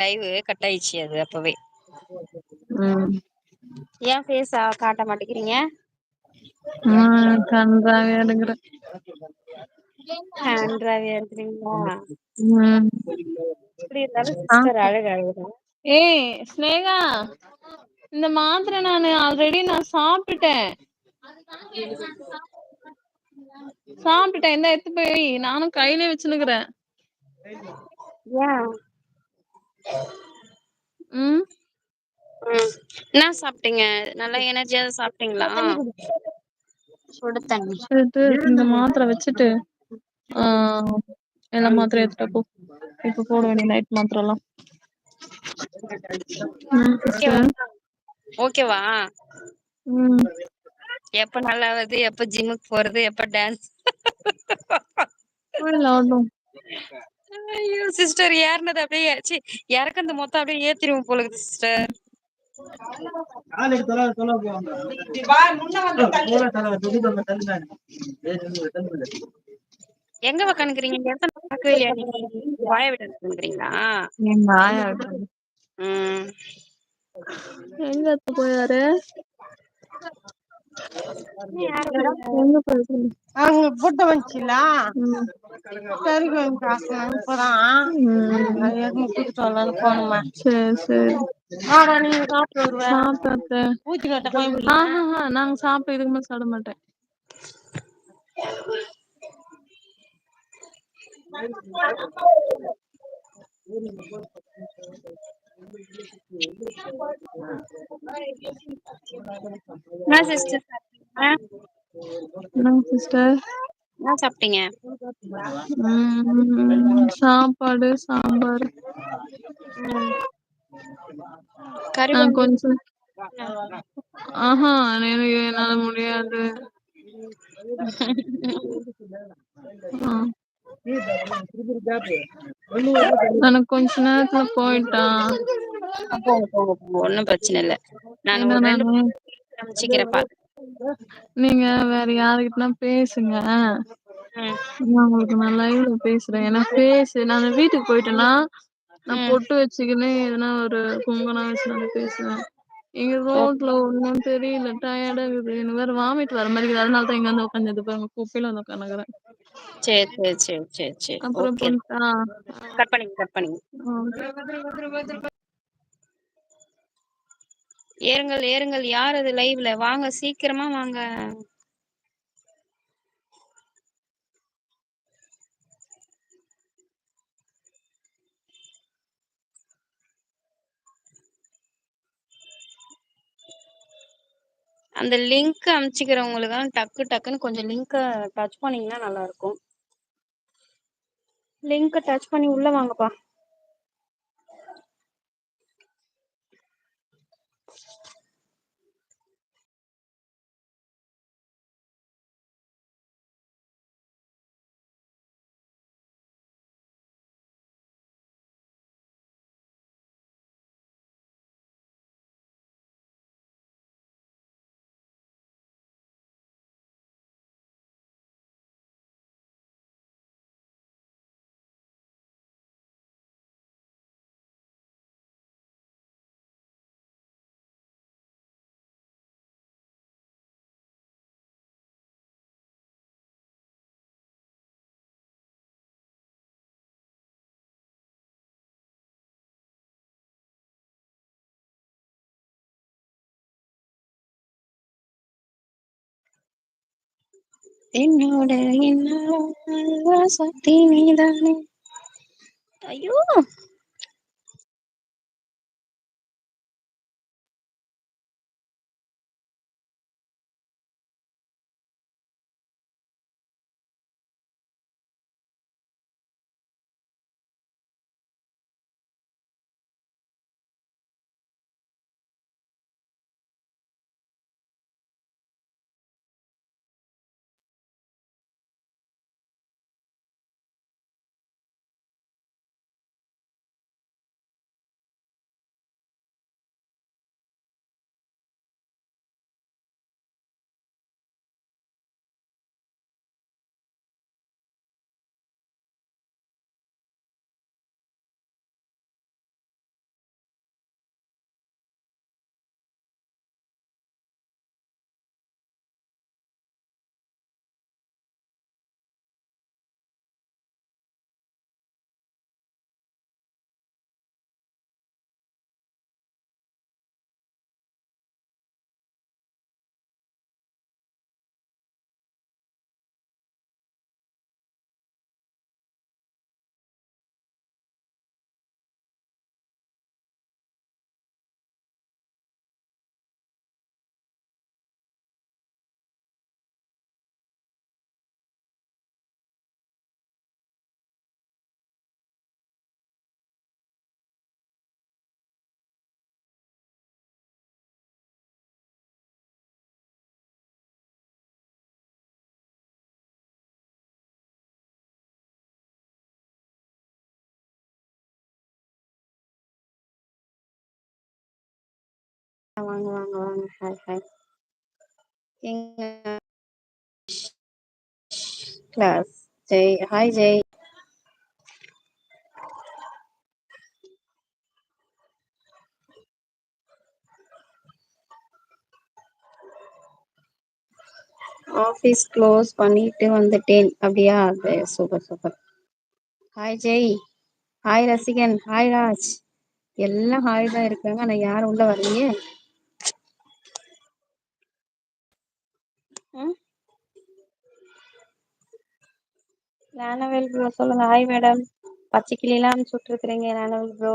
Live cut ஆயிடுச்சு அது அப்பவே. ம். ஏ ஃபேஸா காட்ட மாட்டேக்கிறீங்க ஆ கன்றாவியா இருக்கிறீங்களா சிஸ்டர் அழகு ஏய் ஸ்னேகா இந்த மாத்திர நானு ஆல்ரெடி நா சாப்ட்டுட்டே சாப்ட்டுட்டே இந்தா எத்து போய். வை நானு கையிலே வச்சுன்னுக்கிறே ஏ ம். ம். என்னா சாப்ட்டீங்க நல்லா எனர்ஜியாதா சாப்ட்டீங்களா சுடு தண்ணி ட்டு இந்த மாத்திர வச்சுட்டு ஆ எல்லா மாத்திரையு எடுத்துட்டு போ. இப்ப போட வேண்டிய நைட் மாத்திரல்லா ம் ஓகேவா சிஸ்டர் ஓகேவா? ம். எப்ப நல்லாவது எப்ப ஜிம்முக்கு போறது? எப்ப டான்ஸ் ஐயோ சிஸ்டர் ஏறுனது அப்டியே சி எறக்குனது மொத்தோ அப்டியே ஏத்திருவ போலக்குது சிஸ்டர் எங்க ஒக்காணுக்குறீங்க இந்த எடத்த நா பாக்கவே இல்லையே நீங்க வீட்டாண்ட ஒக்காந்துக்கிறீங்களா எங்க ஆயா வீட்டாண்ட ம் எங்க அத்த போயாரு இன்னு யாரு வரல எங்க போய் சொல்லு அங்க குட்ட வஞ்ச்சில சரி பண்ண காசு எதுன்னு குடுத்துட்டு வரலான்னு போனமா சேரி சேரி. சாப்ட்ட அத்த. ஆஹஹ நாங்க சாப்ட்டோ இதுக்கு மேல சாப்ட மாட்டே என்ன சிஸ்டர் சாப்ட்டீங்க என்னங்க சிஸ்டர் என்ன சாப்ட்டீங்க ம் சாப்பாடு சாம்பார். ம் ஆ கறிக்கொழம்பு கொஞ்சோ ஆஹா எனக்கு என்னால முடியாது. எனக்கு கொஞ்ச நேரத்துல போயிட்டா. போங்க போங்க போங்க ஒன்னு பிரச்சன இல்ல நானு நானு பாத்து நீங்க வேற யாருகிட்டனா பேசுங்க. ம். நா உங்களுக்கு நா லைவ்ல பேசுறே ஏன்னா பேசு நானு வீட்டுக்கு போயிட்டேன்னா நா ம். பொட்டு வச்சுக்கின்னு எதனா ஒரு கொங்கனா வச்சுனு வந்து பேசுவே இங்க ரோட்ல ஒன்னு தெரியல. டயர்டா இருக்குது. எனக்கு வேற வாமிட் வர மாரி இருக்குது. அதனால தா இங்க வந்து உக்காந்து இது குப்பைல வந்து உக்காந்துக்கிறே சேரி சேரி சேரி சேரி சேரி. அப்புறோ ஓகே கட் பண்ணிங்க கட் பண்ணிங்க ஆ. ஏறுங்கள் ஏறுங்கள். யார் அது லைவ்ல வாங்க சீக்கிரமா வாங்க. அந்த லிங்க் அமுச்சுக்கிறவங்களுக்குலா டக்கு டக்குன்னு கொஞ்சம் லிங்க்க டச் பண்ணீங்கன்னா நல்லா இருக்கும். லிங்க டச் பண்ணி உள்ள வாங்கப்பா. என்னோட என்னோட ராசாத்தி நீதானே? ஐயோ! வாங்க வாங்க வாங்க. ஹாய் ஹாய் எங்க? Class Jai hi Jai office close பண்ணிட்டு வந்துட்டேன். அப்படியா? Super super hi Jai hi ரசிகன். ஹாய் ராஜ் எல்லாம் ஹாய் தான் இருக்காங்க. ஆனா யாரும் உள்ள வரலையே. ஞானவேல் ப்ரோ சொல்லுங்க. ஹாய் மேடம் பச்சை கிளிலாம் அனுப்பிச்சு விட்டுருக்குறீங்க Gnanavel bro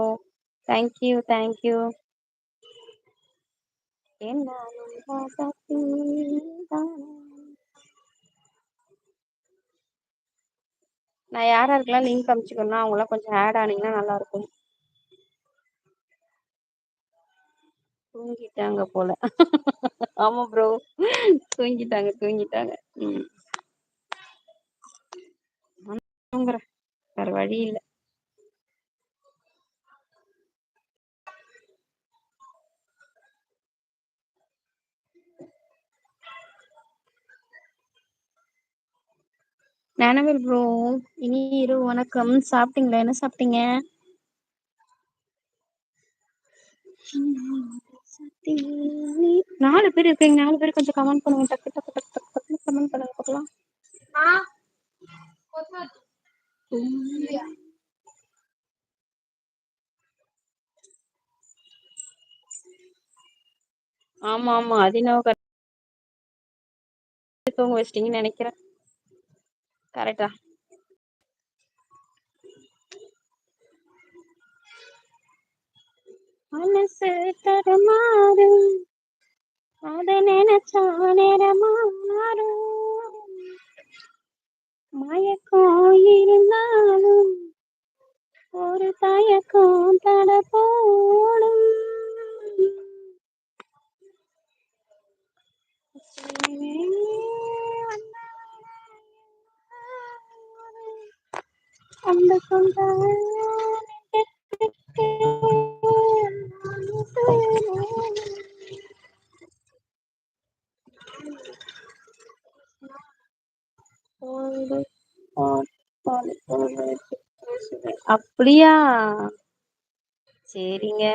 thank you thank you நான் யார் யாருக்கெல்லாம் லிங்க் அனுப்பிச்சுக்கணும் அவங்களாம் கொஞ்சம் ஆட் ஆனீங்கன்னா நல்லா இருக்கும். தூங்கிட்டாங்க போல. ஆமா ப்ரோ தூங்கிட்டாங்க தூங்கிட்டாங்க. ம். தூங்குறேன். வேற வழி இல்ல. ஞானவேல் ப்ரோ இனி இரு வணக்கம். சாப்பிட்டீங்களா? என்ன சாப்பிட்டீங்க? நாலு பேர் இருக்கீங்க நாலு பேர் கொஞ்சம் கமெண்ட் பண்ணுங்க. டக்கு டக்கு டக்கு டக்கு டக்கு கமெண்ட் பண்ணுங்க பார்க்கலாம். ஆமா ஆமா. அது என்ன கரெக்ட் தூங்க வச்சிட்டீங்கன்னு நினைக்கிறேன். கரெக்டா மனசு தடுமாறும் அத நினைச்சா நேரமாறும். மயக்கம் இருந்தாலும் ஒரு தயக்கம் தட போடும் அந்த சொந்த அப்படியா? சரிங்க.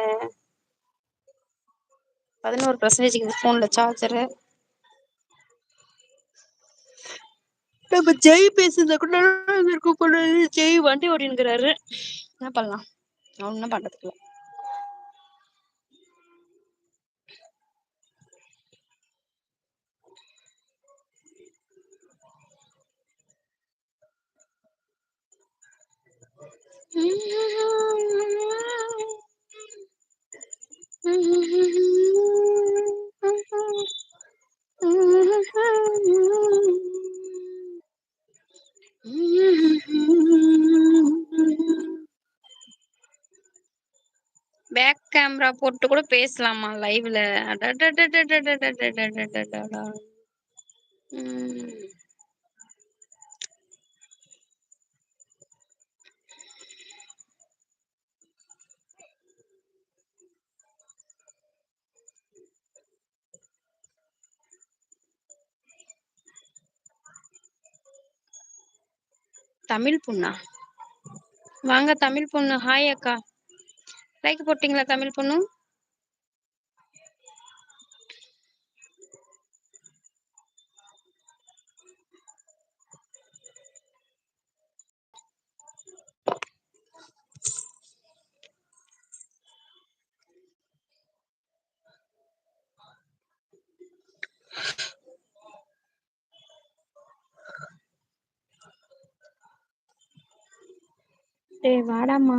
பதினோரு பர்சன்டேஜ் ஃபோன்ல சார்ஜரு நம்ம ஜெய் பேசுறத கூட நல்லா போல ஜெய் வண்டி ஓடினுங்கிறாரு என்ன பண்ணலாம்? ஒன்றும் பண்றதுக்கு போட்டு கூட பேசலாமா லைவ்ல? தமிழ் பொண்ணா? வாங்க தமிழ் பொண்ணு ஹாய் அக்கா. லைக் போட்டீங்களா தமிழ் பொண்ணு? டேய் வாடாமா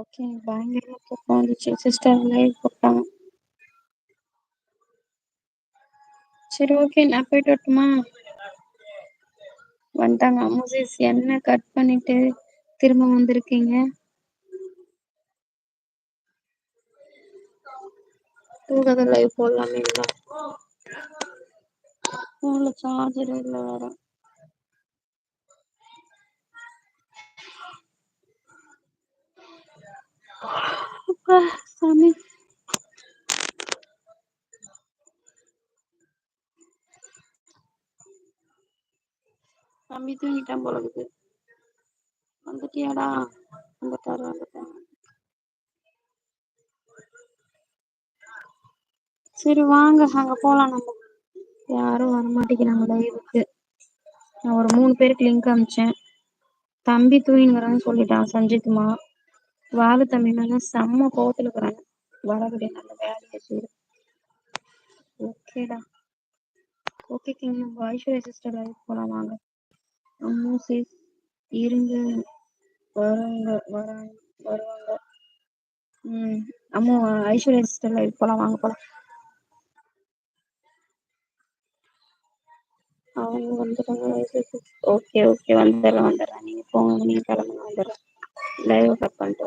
ஓகே பயங்கரமா தூக்கம் வந்துச்சு சிஸ்டர் லைவ் போட்டாங்க சரி ஓகே நான் போயிட்டு வரட்டுமா? வந்துட்டாங்க. அம்மு என்ன கட் பண்ணிட்டு திரும்ப வந்திருக்கீங்க? தூங்காத லைவ் போடலாமே இல்லை. சார்ஜர் இல்ல வேற. Ah, சாமி தம்பி தூங்கிட்டான் போலக்குது வந்துட்டியாடா? வந்துட்டாரு வந்துட்டாரு சரி வாங்க. அங்க போலாம் நம்ம. யாரும் வரமாட்டேங்கிறாங்க லைவுக்கு நான் ஒரு மூணு பேருக்கு லிங்க் அமிச்சேன் தம்பி தூங்கினுக்கிறான்னு சொல்லிட்டான் சஞ்சித்மா வாலு தம்பி மேல செம்ம கோவத்துல இருக்கிறாங்க வரக்கூடிய நல்ல வேலையை செய்யுது ஓகேடா ஓகே கிங் நம்ம ஐஸ்வர்யா சிஸ்டர் லைவ் போலாம் வாங்க. அம்மா சிஸ் இருங்க. வராங்க வராங்க வருவாங்க. ம் அம்மா ஐஸ்வர்யா சிஸ்டர் லைவ் போலாம் வாங்க போலாம். அவங்க வந்துட்டாங்க ஓகே ஓகே வந்துடுறேன் வந்துடுறேன். நீங்க போங்க நீங்க கிளம்புங்க வந்துடுறேன். லைவ் கட் பண்ணிட்டு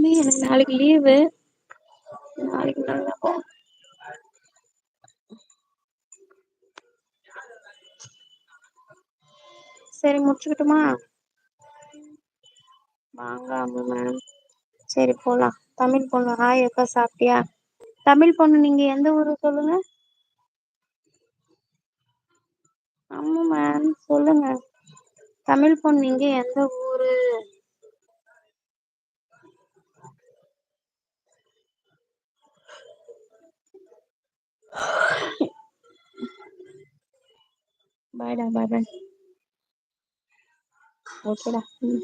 வரேன் எனக்கு நாளைக்கு லீவு நாளைக்கு நல்லா சரி முடிச்சுக்கிட்டுமா? வாங்க மேம் சரி போலாம். தமிழ் பொண்ணு ஹாய் அக்கா சாப்பிட்டியா? தமிழ் பொண்ணு நீங்க எந்த ஊரு சொல்லுங்க? ஆமா மேம் சொல்லுங்க. தமிழ் பொண்ணு நீங்க எந்த ஊரு? பாய்டா பாய் பாய் ஓகேடா ம்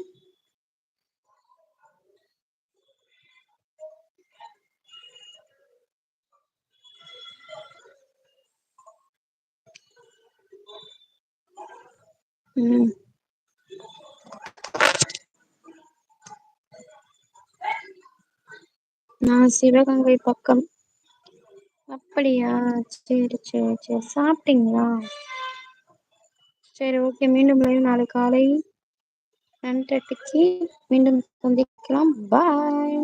ம் நான் சிவகங்கை பக்கம். அப்படியா? சரி சரி சரி. சாப்பிட்டீங்களா? சரி ஓகே மீண்டும் live நாளை காலை நன்றி மீண்டும் சந்திக்கலாம். பாய்